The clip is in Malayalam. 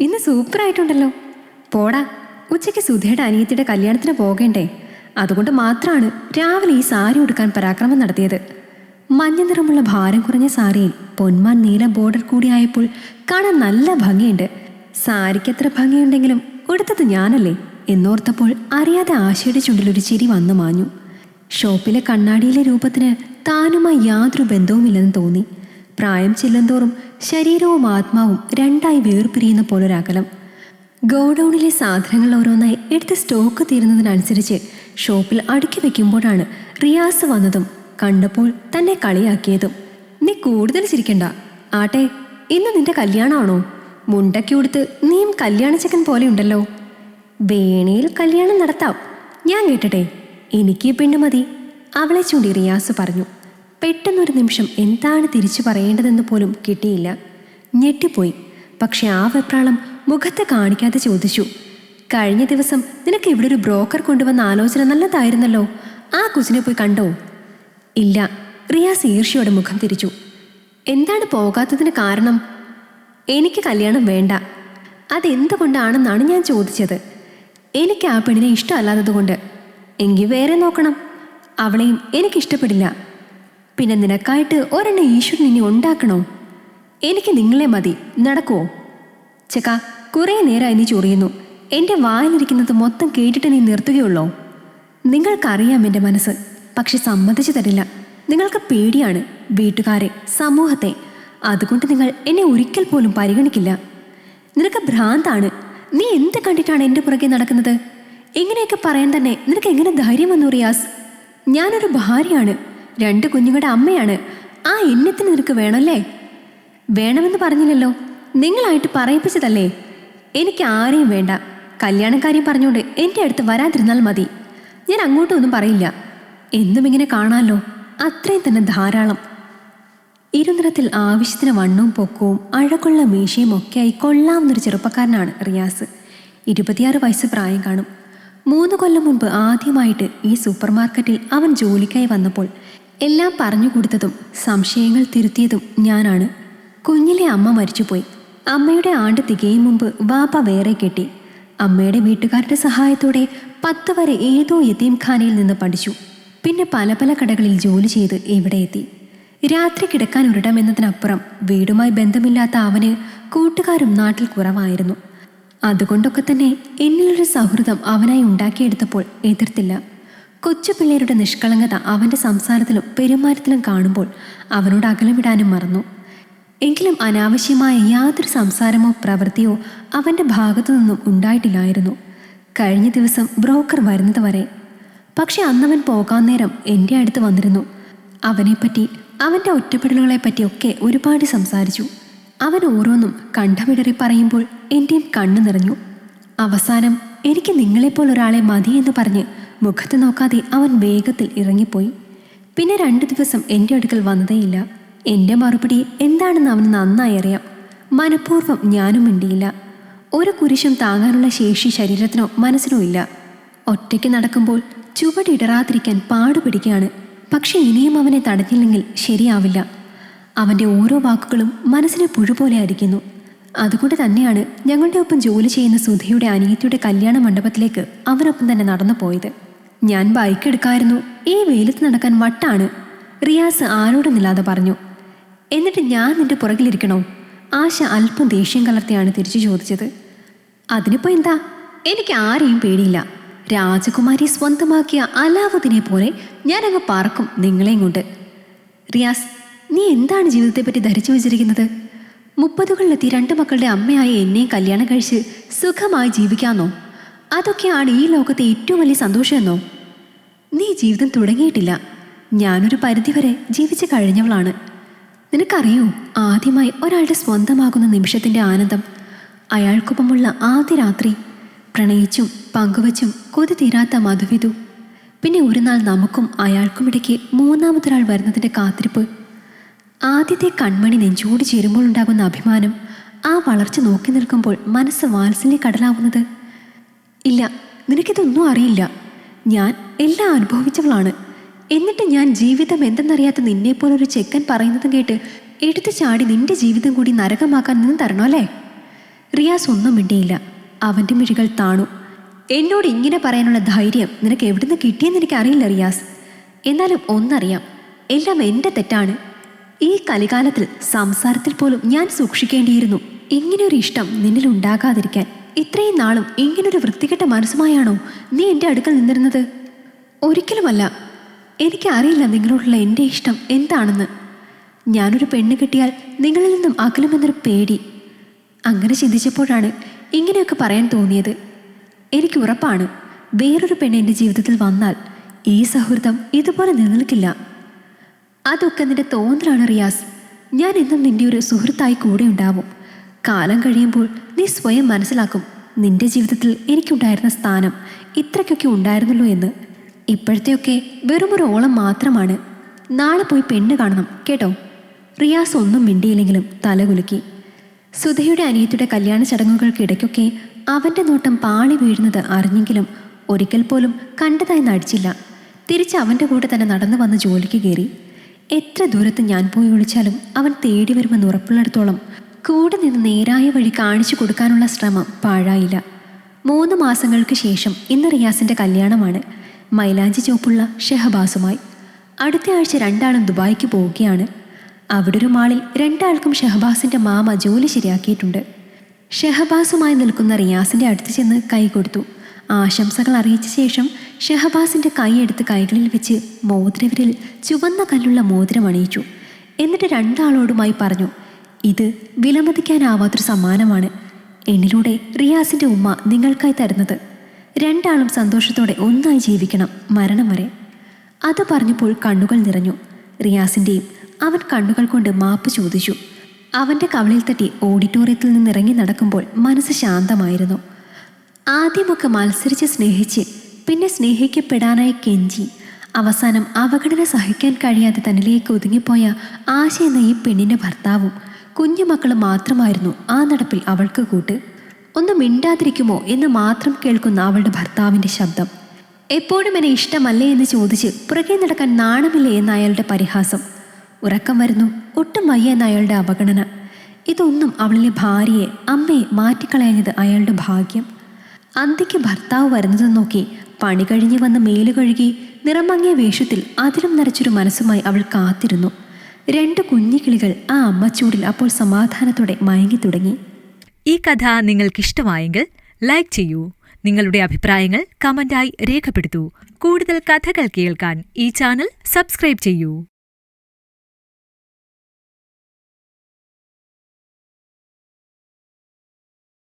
ഇന്ന് സൂപ്പറായിട്ടുണ്ടല്ലോ. പോടാ ഉച്ചയ്ക്ക് സുധയുടെ അനിയത്തിയുടെ കല്യാണത്തിന് പോകേണ്ടേ? അതുകൊണ്ട് മാത്രമാണ് രാവിലെ ഈ സാരി ഉടുക്കാൻ പരാക്രമം നടത്തിയത്. മഞ്ഞ നിറമുള്ള ഭാരം കുറഞ്ഞ സാരിയിൽ പൊന്മാൻ നീല ബോർഡർ കൂടിയായപ്പോൾ കാണാൻ നല്ല ഭംഗിയുണ്ട്. സാരിക്ക് എത്ര ഭംഗിയുണ്ടെങ്കിലും ഉടുത്തത് ഞാനല്ലേ എന്നോർത്തപ്പോൾ അറിയാതെ ആശയുടെ ചുണ്ടിലൊരു ചിരി വന്നു മാഞ്ഞു. ഷോപ്പിലെ കണ്ണാടിയിലെ രൂപത്തിന് താനുമായി യാതൊരു ബന്ധവുമില്ലെന്ന് തോന്നി. പ്രായം ചെല്ലുന്തോറും ശരീരവും ആത്മാവും രണ്ടായി വേർപിരിയുന്ന പോലൊരകലം. ഗോഡൌണിലെ സാധനങ്ങൾ ഓരോന്നായി എടുത്ത് സ്റ്റോക്ക് തീരുന്നതിനനുസരിച്ച് ഷോപ്പിൽ അടുക്കി വെക്കുമ്പോഴാണ് റിയാസ് വന്നതും കണ്ടപ്പോൾ തന്നെ കളിയാക്കിയതും. നീ കൂടുതൽ ചിരിക്കണ്ട. ആട്ടെ ഇന്ന് നിന്റെ കല്യാണമാണോ? മുണ്ടക്കി ഉടുത്ത് നീയും കല്യാണച്ചക്കൻ പോലെ ഉണ്ടല്ലോ. വേണയിൽ കല്യാണം നടത്താം. ഞാൻ കേട്ടട്ടെ എനിക്ക് പിന്നെ മതി അവളെ ചൂണ്ടി റിയാസ് പറഞ്ഞു. പെട്ടെന്നൊരു നിമിഷം എന്താണ് തിരിച്ചു പറയേണ്ടതെന്ന് പോലും കിട്ടിയില്ല. ഞെട്ടിപ്പോയി. പക്ഷെ ആ വെപ്രാളം മുഖത്ത് കാണിക്കാതെ ചോദിച്ചു കഴിഞ്ഞ ദിവസം നിനക്ക് ഇവിടെ ഒരു ബ്രോക്കർ കൊണ്ടുവന്ന ആലോചന നല്ലതായിരുന്നല്ലോ. ആ കുസിനെ പോയി കണ്ടോ? ഇല്ല. റിയാസ് ഈർഷ്യയോടെ മുഖം തിരിച്ചു. എന്താണ് പോകാത്തതിന് കാരണം? എനിക്ക് കല്യാണം വേണ്ട. അതെന്തുകൊണ്ടാണെന്നാണ് ഞാൻ ചോദിച്ചത്. എനിക്ക് ആ പെണ്ണിനെ ഇഷ്ടമല്ലാത്തതുകൊണ്ട്. എങ്കിൽ വേറെ നോക്കണം. അവളെയും എനിക്കിഷ്ടപ്പെടില്ല. പിന്നെ നിനക്കായിട്ട് ഒരെണ്ണം ഈശ്വരൻ ഇനി ഉണ്ടാക്കണോ? എനിക്ക് നിങ്ങളെ മതി. നടക്കുവോ? ചക്ക കുറേ നേരമായി നീ ചൊറിയുന്നു. എന്റെ വായിലിരിക്കുന്നത് മൊത്തം കേട്ടിട്ട് നീ നിർത്തുകയുള്ളോ? നിങ്ങൾക്കറിയാം എന്റെ മനസ്സ് പക്ഷെ സമ്മതിച്ചു തരില്ല. നിങ്ങൾക്ക് പേടിയാണ് വീട്ടുകാരെ സമൂഹത്തെ. അതുകൊണ്ട് നിങ്ങൾ എന്നെ ഒരിക്കൽ പോലും പരിഗണിക്കില്ല. നിനക്ക് ഭ്രാന്താണ്. നീ എന്ത് കണ്ടിട്ടാണ് എന്റെ പുറകെ നടക്കുന്നത്? ഇങ്ങനെയൊക്കെ പറയാൻ തന്നെ നിനക്ക് എങ്ങനെ ധൈര്യം വന്നു റിയാസ്? ഞാനൊരു ഭാര്യയാണ്. രണ്ട് കുഞ്ഞുങ്ങളുടെ അമ്മയാണ്. ആ എണ്ണത്തിന് നിനക്ക് വേണമല്ലേ? വേണമെന്ന് പറഞ്ഞില്ലല്ലോ. നിങ്ങളായിട്ട് പറയിപ്പിച്ചതല്ലേ? എനിക്ക് ആരെയും വേണ്ട. കല്യാണക്കാര്യം പറഞ്ഞുകൊണ്ട് എന്റെ അടുത്ത് വരാതിരുന്നാൽ മതി. ഞാൻ അങ്ങോട്ടൊന്നും പറയില്ല. എന്നും ഇങ്ങനെ കാണാമല്ലോ അത്രയും തന്നെ ധാരാളം. ഇരുനിറത്തിൽ ആവശ്യത്തിന് വണ്ണവും പൊക്കവും അഴകുള്ള മീശയും ഒക്കെയായി കൊള്ളാവുന്നൊരു ചെറുപ്പക്കാരനാണ് റിയാസ്. ഇരുപത്തിയാറ് വയസ്സ് പ്രായം കാണും. മൂന്ന് കൊല്ലം മുൻപ് ആദ്യമായിട്ട് ഈ സൂപ്പർ മാർക്കറ്റിൽ അവൻ ജോലിക്കായി വന്നപ്പോൾ എല്ലാം പറഞ്ഞു കൊടുത്തതും സംശയങ്ങൾ തിരുത്തിയതും ഞാനാണ്. കുഞ്ഞിലെ അമ്മ മരിച്ചുപോയി. അമ്മയുടെ ആണ്ട് തികയും മുമ്പ് വാപ്പ വേറെ കെട്ടി. അമ്മയുടെ വീട്ടുകാരുടെ സഹായത്തോടെ പത്ത് വരെ ഏതോ യതീംഖാനയിൽ നിന്ന് പഠിച്ചു. പിന്നെ പല പല കടകളിൽ ജോലി ചെയ്ത് ഇവിടെ എത്തി. രാത്രി കിടക്കാൻ ഉരുടാമെന്നതിനപ്പുറം വീടുമായി ബന്ധമില്ലാത്ത അവന് കൂട്ടുകാരും നാട്ടിൽ കുറവായിരുന്നു. അതുകൊണ്ടൊക്കെ തന്നെ എന്നിലൊരു സൗഹൃദം അവനായി ഉണ്ടാക്കിയെടുത്തപ്പോൾ എതിർത്തില്ല. കൊച്ചു പിള്ളേരുടെ നിഷ്കളങ്കത അവന്റെ സംസാരത്തിലും പെരുമാറ്റത്തിലും കാണുമ്പോൾ അവനോട് അകലമിടാനും മറന്നു. എങ്കിലും അനാവശ്യമായ യാതൊരു സംസാരമോ പ്രവൃത്തിയോ അവന്റെ ഭാഗത്തു നിന്നും ഉണ്ടായിട്ടില്ലായിരുന്നു. കഴിഞ്ഞ ദിവസം ബ്രോക്കർ വരുന്നത് വരെ. പക്ഷെ അന്നവൻ പോകാൻ നേരം എന്റെ അടുത്ത് വന്നിരുന്നു. അവനെപ്പറ്റി അവന്റെ ഒറ്റപ്പെടലുകളെപ്പറ്റിയൊക്കെ ഒരുപാട് സംസാരിച്ചു. അവൻ ഓരോന്നും കണ്ഠമിടറി പറയുമ്പോൾ എന്റെയും കണ്ണു നിറഞ്ഞു. അവസാനം എനിക്ക് നിങ്ങളെപ്പോലൊരാളെ മതി എന്ന് പറഞ്ഞ് മുഖത്ത് നോക്കാതെ അവൻ വേഗത്തിൽ ഇറങ്ങിപ്പോയി. പിന്നെ രണ്ടു ദിവസം എന്റെ അടുക്കൽ വന്നതേയില്ല. എന്റെ മറുപടി എന്താണെന്ന് അവന് നന്നായി അറിയാം. മനഃപൂർവം ഞാനും മിണ്ടിയില്ല. ഒരു കുരിശും താങ്ങാനുള്ള ശേഷി ശരീരത്തിനോ മനസ്സിനോ ഇല്ല. ഒറ്റയ്ക്ക് നടക്കുമ്പോൾ ചുവടിടറാതിരിക്കാൻ പാടുപിടിക്കുകയാണ് പക്ഷെ ഇനിയും അവനെ തടഞ്ഞില്ലെങ്കിൽ ശരിയാവില്ല. അവന്റെ ഓരോ വാക്കുകളും മനസ്സിനെ പുഴുപോലെ അടിക്കുന്നു. അതുകൊണ്ട് തന്നെയാണ് ഞങ്ങളുടെ ഒപ്പം ജോലി ചെയ്യുന്ന സുധയുടെ അനിയത്തിയുടെ കല്യാണ മണ്ഡപത്തിലേക്ക് അവനൊപ്പം തന്നെ നടന്നു പോയത് ഞാൻ ബൈക്ക് എടുക്കായിരുന്നു. ഈ വെയിലത്ത് നടക്കാൻ വട്ടാണ്. റിയാസ് ആരോടുമില്ലാതെ പറഞ്ഞു. എന്നിട്ട് ഞാൻ നിന്റെ പുറകിലിരിക്കണോ? ആശ അല്പം ദേഷ്യം കലർത്തിയാണ് തിരിച്ചു ചോദിച്ചത്. അതിനിപ്പോ എന്താ? എനിക്ക് ആരെയും പേടിയില്ല. രാജകുമാരി സ്വന്തമാക്കിയ അലാവുദ്ദിനെ പോലെ ഞാനങ്ങ് പറക്കും നിങ്ങളെയും കൊണ്ട്. റിയാസ് നീ എന്താണ് ജീവിതത്തെപ്പറ്റി ധരിച്ചു വെച്ചിരിക്കുന്നത്? മുപ്പതുകളിലെത്തി രണ്ട് മക്കളുടെ അമ്മയായ എന്നെയും കല്യാണം കഴിച്ച് സുഖമായി ജീവിക്കാന്നോ? അതൊക്കെയാണ് ഈ ലോകത്തെ ഏറ്റവും വലിയ സന്തോഷമെന്നോ? നീ ജീവിതം തുടങ്ങിയിട്ടില്ല. ഞാനൊരു പരിധിവരെ ജീവിച്ചു കഴിഞ്ഞവളാണ്. നിനക്കറിയോ ആദ്യമായി ഒരാളുടെ സ്വന്തമാകുന്ന നിമിഷത്തിന്റെ ആനന്ദം. അയാൾക്കൊപ്പമുള്ള ആദ്യ രാത്രി. പ്രണയിച്ചും പങ്കുവച്ചും കൊതി തീരാത്ത മധുവിധു. പിന്നെ ഒരു നാൾ നമുക്കും അയാൾക്കുമിടയ്ക്ക് മൂന്നാമതൊരാൾ വരുന്നതിന്റെ കാത്തിരിപ്പ്. ആദ്യത്തെ കൺമണി നെഞ്ചോട് ചേരുമ്പോൾ ഉണ്ടാകുന്ന അഭിമാനം ആ വളർച്ച നോക്കി നിൽക്കുമ്പോൾ മനസ്സ് വാത്സല്യ കടലാവുന്നത് ഇല്ല നിനക്കിതൊന്നും അറിയില്ല. ഞാൻ എല്ലാം അനുഭവിച്ചവളാണ്. എന്നിട്ട് ഞാൻ ജീവിതം എന്തെന്നറിയാത്ത നിന്നെപ്പോലൊരു ചെക്കൻ പറയുന്നതും കേട്ട് എടുത്തു ചാടി നിന്റെ ജീവിതം കൂടി നരകമാക്കാൻ നിന്ന് തരണോ അല്ലേ? റിയാസ് ഒന്നും മിണ്ടിയില്ല. അവന്റെ മിഴികൾ താണു. എന്നോട് ഇങ്ങനെ പറയാനുള്ള ധൈര്യം നിനക്ക് എവിടുന്ന് കിട്ടിയെന്ന് എനിക്ക് അറിയില്ല റിയാസ്. എന്നാലും ഒന്നറിയാം എല്ലാം എന്റെ തെറ്റാണ്. ഈ കലികാലത്തിൽ സംസാരത്തിൽ പോലും ഞാൻ സൂക്ഷിക്കേണ്ടിയിരുന്നു. ഇങ്ങനെയൊരു ഇഷ്ടം നിന്നിൽ ഉണ്ടാകാതിരിക്കാൻ ഇത്രയും നാളും ഇങ്ങനൊരു വൃത്തികെട്ട മനസ്സുമായാണോ നീ എന്റെ അടുക്കൽ നിന്നിരുന്നത്? ഒരിക്കലുമല്ല. എനിക്കറിയില്ല നിങ്ങളോടുള്ള എന്റെ ഇഷ്ടം എന്താണെന്ന്. ഞാനൊരു പെണ്ണ് കിട്ടിയാൽ നിങ്ങളിൽ നിന്നും അകലുമെന്നൊരു പേടി. അങ്ങനെ ചിന്തിച്ചപ്പോഴാണ് ഇങ്ങനെയൊക്കെ പറയാൻ തോന്നിയത്. എനിക്ക് ഉറപ്പാണ്. വേറൊരു പെണ്ണ് എന്റെ ജീവിതത്തിൽ വന്നാൽ ഈ സൗഹൃദം ഇതുപോലെ നിലനിൽക്കില്ല. അതൊക്കെ നിന്റെ തോന്നലാണ് റിയാസ്. ഞാൻ എന്നും നിന്റെ ഒരു സുഹൃത്തായി കൂടെ ഉണ്ടാവും. കാലം കഴിയുമ്പോൾ നീ സ്വയം മനസ്സിലാക്കും നിന്റെ ജീവിതത്തിൽ എനിക്കുണ്ടായിരുന്ന സ്ഥാനം ഇത്രയ്ക്കൊക്കെ ഉണ്ടായിരുന്നല്ലോ എന്ന്. ഇപ്പോഴത്തെയൊക്കെ വെറുമൊരു ഓളം മാത്രമാണ്. നാളെ പോയി പെണ്ണ് കാണണം കേട്ടോ? റിയാസ് ഒന്നും മിണ്ടിയില്ലെങ്കിലും തലകുലുക്കി. സുധയുടെ അനിയത്തിയുടെ കല്യാണ ചടങ്ങുകൾക്കിടയ്ക്കൊക്കെ അവന്റെ നോട്ടം പാളി വീഴുന്നത് അറിഞ്ഞെങ്കിലും ഒരിക്കൽ പോലും കണ്ടതായി നടിച്ചില്ല. തിരിച്ച് അവന്റെ കൂടെ തന്നെ നടന്നു വന്ന് ജോലിക്ക് കയറി. എത്ര ദൂരത്ത് ഞാൻ പോയി വിളിച്ചാലും അവൻ തേടി വരുമെന്ന് ഉറപ്പുള്ളിടത്തോളം കൂടെ നിന്ന് നേരായ വഴി കാണിച്ചു കൊടുക്കാനുള്ള ശ്രമം പാഴായില്ല. മൂന്ന് മാസങ്ങൾക്ക് ശേഷം ഇന്ന് റിയാസിന്റെ കല്യാണമാണ് മൈലാഞ്ചി ചോപ്പുള്ള ഷെഹബാസുമായി. അടുത്ത ആഴ്ച രണ്ടാളും ദുബായിക്ക് പോവുകയാണ്. അവിടെ ഒരു മാളിൽ രണ്ടാൾക്കും ഷെഹബാസിന്റെ മാമ ജോലി ശരിയാക്കിയിട്ടുണ്ട്. ഷെഹബാസുമായി നിൽക്കുന്ന റിയാസിന്റെ അടുത്ത് ചെന്ന് കൈ കൊടുത്തു. ആശംസകൾ അറിയിച്ച ശേഷം ഷെഹബാസിന്റെ കൈയെടുത്ത് കൈകളിൽ വെച്ച് മോതിരവിരിൽ ചുവന്ന കല്ലുള്ള മോതിരം അണിയിച്ചു. എന്നിട്ട് രണ്ടാളോടുമായി പറഞ്ഞു ഇത് വിലമതിക്കാനാവാത്തൊരു സമ്മാനമാണ്. എന്നിലൂടെ റിയാസിന്റെ ഉമ്മ നിങ്ങൾക്കായി തരുന്നത്. രണ്ടാളും സന്തോഷത്തോടെ ഒന്നായി ജീവിക്കണം മരണം വരെ. അത് പറഞ്ഞപ്പോൾ കണ്ണുകൾ നിറഞ്ഞു. റിയാസിന്റെയും അവൻ കണ്ണുകൾ കൊണ്ട് മാപ്പ് ചോദിച്ചു. അവന്റെ കവളിൽ തട്ടി ഓഡിറ്റോറിയത്തിൽ നിന്ന് ഇറങ്ങി നടക്കുമ്പോൾ മനസ്സ് ശാന്തമായിരുന്നു. ആദ്യമൊക്കെ മത്സരിച്ച് സ്നേഹിച്ച് പിന്നെ സ്നേഹിക്കപ്പെടാനായി കെഞ്ചി അവസാനം അവഗണന സഹിക്കാൻ കഴിയാതെ തന്നിലേക്ക് ഒതുങ്ങിപ്പോയ ആശ എന്ന ഈ പെണ്ണിന്റെ ഭർത്താവും കുഞ്ഞുമക്കളും മാത്രമായിരുന്നു ആ നടപ്പിൽ അവൾക്ക് കൂട്ട്. ഒന്ന് മിണ്ടാതിരിക്കുമോ എന്ന് മാത്രം കേൾക്കുന്ന അവളുടെ ഭർത്താവിന്റെ ശബ്ദം. എപ്പോഴും എന്നെ ഇഷ്ടമല്ലേ എന്ന് ചോദിച്ച് പുറകെ നടക്കാൻ നാണമില്ലേ എന്ന അയാളുടെ പരിഹാസം. ഉറക്കം വരുന്നു. ഒട്ടും വയ്യ എന്ന അയാളുടെ അവഗണന. ഇതൊന്നും അവളിലെ ഭാര്യയെ അമ്മയെ മാറ്റിക്കളയഞ്ഞത് അയാളുടെ ഭാഗ്യം. അന്തിക്ക് ഭർത്താവ് വരുന്നത് നോക്കി പണി കഴിഞ്ഞ് വന്ന് മേലുകഴുകി നിറമങ്ങിയ വേഷത്തിൽ അതിലും നിറച്ചൊരു മനസ്സുമായി അവൾ കാത്തിരുന്നു. രണ്ട് കുഞ്ഞിക്കിളികൾ ആ അമ്മച്ചൂടിൽ അപ്പോൾ സമാധാനത്തോടെ മയങ്ങി തുടങ്ങി. ഈ കഥ നിങ്ങൾക്കിഷ്ടമായെങ്കിൽ ലൈക്ക് ചെയ്യൂ. നിങ്ങളുടെ അഭിപ്രായങ്ങൾ കമന്റായി രേഖപ്പെടുത്തൂ. കൂടുതൽ കഥകൾ കേൾക്കാൻ ഈ ചാനൽ സബ്സ്ക്രൈബ് ചെയ്യൂ.